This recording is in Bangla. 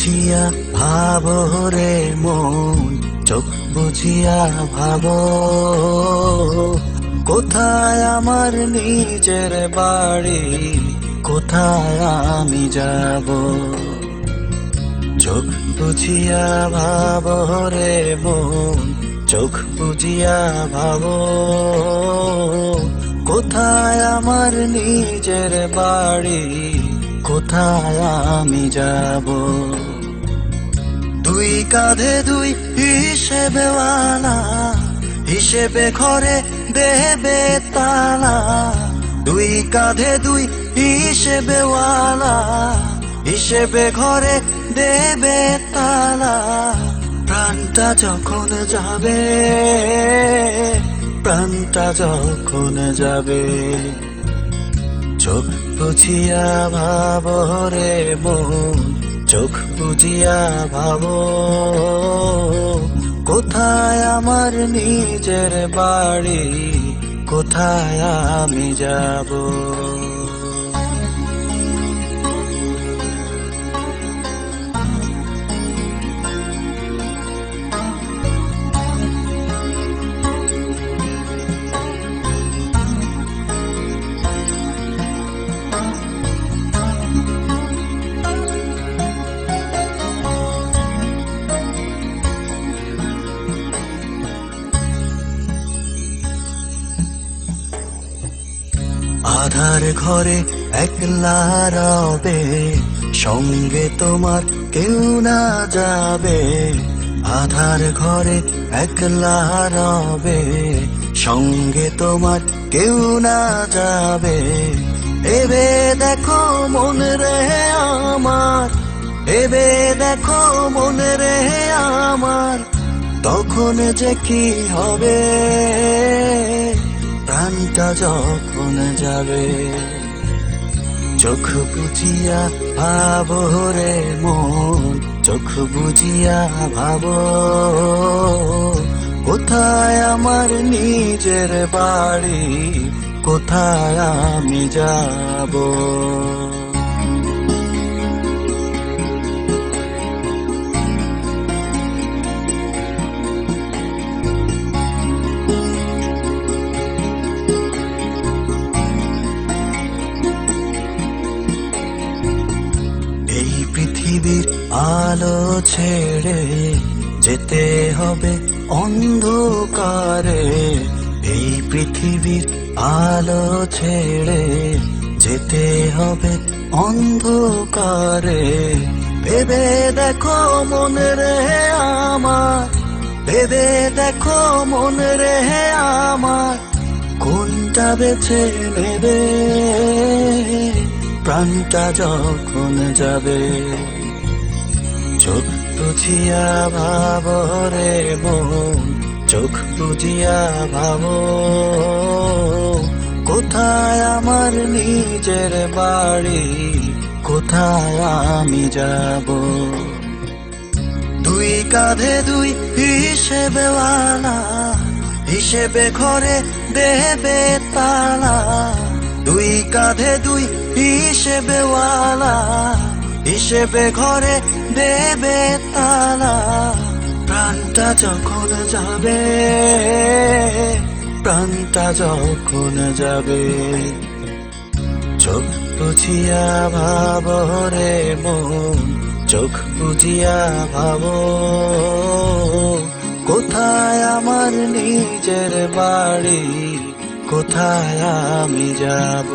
বুঝিয়া ভাব রে মন, চোখ বুঝিয়া ভাব। কোথায় আমার নিজের বাড়ি, কোথায় আমি যাব? চোখ বুঝিয়া ভাব রে মন, চোখ বুঝিয়া ভাব। কোথায় আমার নিজের বাড়ি কোথায় আমি যাব? দুই কাঁধে দুই হিসেবে ওয়ালা হিসেবে ঘরে দেবে তালা। দুই কাঁধে দুই হিসেবে হিসেবে ঘরে দেবে তালা। প্রাণটা যখন যাবে, প্রাণটা যখন যাবে চোখ বুঝিয়া ভাব রে মন চোখ বুঝিয়া ভাব। কোথায় আমার নিজের বাড়ি, কোথায় আমি যাব? আধার ঘরে একলা রবে, সঙ্গে তোমার কেউ না যাবে। আধার ঘরে একলা রবে, সঙ্গে তোমার কেউ না যাবে। এবে দেখো মন রে আমার, এবে দেখো মন রে আমার, তখন যে কি হবে? প্রাণটা যখন যাবে, চোখ বুঝিয়া ভাব রে মন, চোখ বুঝিয়া ভাব, কোথায় আমার নিজের বাড়ি, কোথায় আমি যাব? আলো ছেড়ে যেতে হবে অন্ধকারে। এই পৃথিবীর আলো ছেড়ে যেতে হবে অন্ধকারে। ভেবে দেখো মনে রে আমার, ভেবে দেখো মনে রে আমার, কোনটা বেছে নেবে? প্রাণটা যখন যাবে চোখ বুঝিয়া ভাব রে মন চোখ বুঝিয়া ভাব। কোথায় আমার নিজের বাড়ি, কোথায় আমি যাব? দুই কাঁধে দুই হিসেবে ওয়ালা হিসেবে ঘরে দেবে তালা। দুই কাঁধে দুই হিসেবে ওয়ালা হিসেবে ঘরে দেবে তালা, প্রাণটা যখন যাবে, প্রাণটা যখন যাবে। চোখ বুঝিয়া ভাব রে মন, চোখ বুঝিয়া ভাব, কোথায় আমার নিজের বাড়ি, কোথায় আমি যাব?